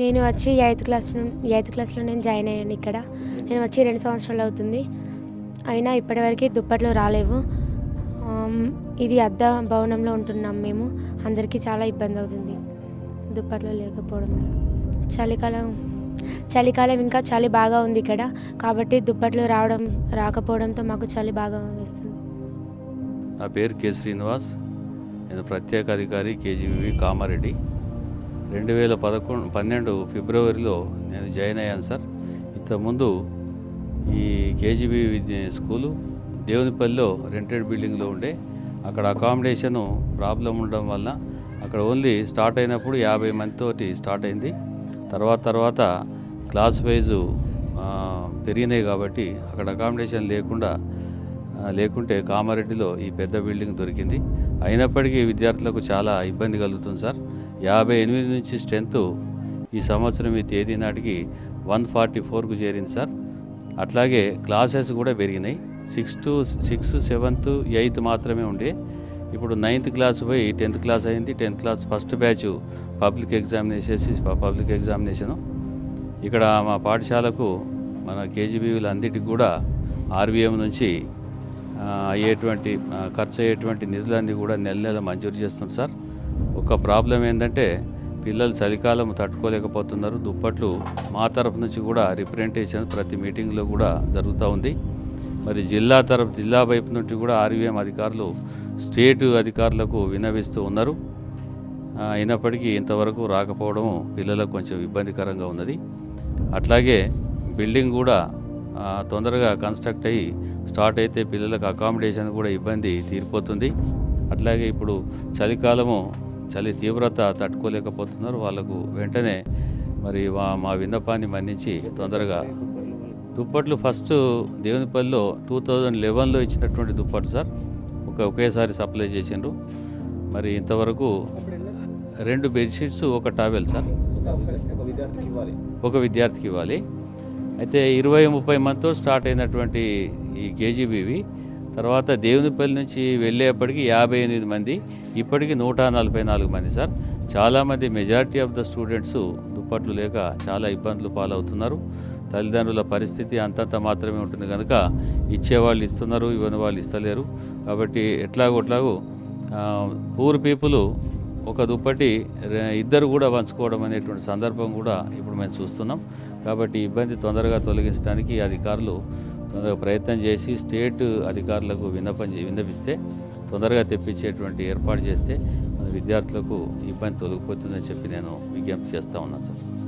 నేను వచ్చి eighth class eighth క్లాస్లో నేను జాయిన్ అయ్యాను ఇక్కడ. నేను వచ్చి రెండు సంవత్సరాలు అవుతుంది. అయినా ఇప్పటివరకు దుప్పట్లు రాలేవు. ఇది అద్ద భవనంలో ఉంటున్నాం మేము. అందరికీ చాలా ఇబ్బంది అవుతుంది దుప్పట్లు లేకపోవడం వల్ల. చలికాలం చలికాలం ఇంకా చలి బాగా ఉంది ఇక్కడ. కాబట్టి దుప్పట్లు రావడం రాకపోవడంతో మాకు చలి బాగా వేస్తుంది. నా పేరు కె శ్రీనివాస్. నేను ప్రత్యేక అధికారి కేజీబీవి కామారెడ్డి. రెండు వేల పదకొండు పన్నెండు ఫిబ్రవరిలో నేను జాయిన్ అయ్యాను సార్. ఇంతకుముందు ఈ కేజీబీ విద్య స్కూలు దేవునిపల్లిలో రెంటెడ్ బిల్డింగ్లో ఉండే అక్కడ అకామిడేషను ప్రాబ్లం ఉండడం వల్ల అక్కడ ఓన్లీ స్టార్ట్ అయినప్పుడు యాభై మందితోటి స్టార్ట్ అయింది. తర్వాత తర్వాత క్లాస్ వైజు పెరిగినాయి కాబట్టి అక్కడ అకామిడేషన్ లేకుండా లేకుంటే కామారెడ్డిలో ఈ పెద్ద బిల్డింగ్ దొరికింది. అయినప్పటికీ విద్యార్థులకు చాలా ఇబ్బంది కలుగుతుంది సార్. యాభై ఎనిమిది నుంచి స్ట్రెంత్ ఈ సంవత్సరం ఈ తేదీ నాటికి వన్ ఫార్టీ ఫోర్కు చేరింది సార్. అట్లాగే క్లాసెస్ కూడా పెరిగినాయి. Six to six seventh eighth మాత్రమే ఉండే. ఇప్పుడు నైన్త్ క్లాస్ పోయి టెన్త్ క్లాస్ అయింది. Tenth class first batch public examination public examination. ఇక్కడ మా పాఠశాలకు మన కేజీబీలందరికీ కూడా ఆర్బీఎం నుంచి అయ్యేటువంటి ఖర్చు అయ్యేటువంటి నిధులన్నీ కూడా నెల నెల మంజూరు చేస్తుంది సార్. ఒక ప్రాబ్లం ఏంటంటే పిల్లలు చలికాలం తట్టుకోలేకపోతున్నారు. దుప్పట్లు మా తరపు నుంచి కూడా రిప్రజెంటేషన్ ప్రతి మీటింగ్లో కూడా జరుగుతూ ఉంది. మరి జిల్లా తరపు జిల్లా వైపు నుండి కూడా ఆర్వీఎం అధికారులు స్టేట్ అధికారులకు విన్నవిస్తూ ఉన్నారు. అయినప్పటికీ ఇంతవరకు రాకపోవడం పిల్లలకు కొంచెం ఇబ్బందికరంగా ఉన్నది. అట్లాగే బిల్డింగ్ కూడా తొందరగా కన్స్ట్రక్ట్ అయ్యి స్టార్ట్ అయితే పిల్లలకు అకామిడేషన్ కూడా ఇబ్బంది తీరిపోతుంది. అట్లాగే ఇప్పుడు చలికాలము చలి తీవ్రత తట్టుకోలేకపోతున్నారు. వాళ్ళకు వెంటనే మరి మా విన్నపాన్ని మన్నించి తొందరగా దుప్పట్లు ఫస్ట్ దేవునిపల్లిలో టూ థౌజండ్ లెవెన్లో ఇచ్చినటువంటి దుప్పట్లు సార్. ఒక ఒకేసారి సప్లై చేసిండ్రు. మరి ఇంతవరకు రెండు బెడ్షీట్స్ ఒక టావెల్ సార్. ఒక విద్యార్థికి ఇవ్వాలి. అయితే ఇరవై ముప్పై మంత్తో స్టార్ట్ అయినటువంటి ఈ కేజీబీవి తర్వాత దేవునిపల్లి నుంచి వెళ్ళేప్పటికి యాభై ఎనిమిది మంది ఇప్పటికి నూట నలభై నాలుగు మంది సార్. చాలామంది మెజారిటీ ఆఫ్ ద స్టూడెంట్స్ దుప్పట్లు లేక చాలా ఇబ్బందులు పాలవుతున్నారు. తల్లిదండ్రుల పరిస్థితి అంతంత మాత్రమే ఉంటుంది కనుక ఇచ్చేవాళ్ళు ఇస్తున్నారు ఇవ్వని వాళ్ళు ఇస్తలేరు. కాబట్టి ఎట్లాగో ఎట్లాగో పూర్ పీపుల్ ఒక దుప్పటి ఇద్దరు కూడా పంచుకోవడం అనేటువంటి సందర్భం కూడా ఇప్పుడు మేము చూస్తున్నాం. కాబట్టి ఇబ్బంది తొందరగా తొలగించడానికి అధికారులు తొందరగా ప్రయత్నం చేసి స్టేట్ అధికారులకు విన్నపం విన్నపిస్తే తొందరగా తెప్పించేటువంటి ఏర్పాటు చేస్తే మన విద్యార్థులకు ఈ పని తొలగిపోతుందని చెప్పి నేను విజ్ఞప్తి చేస్తూ ఉన్నాను సార్.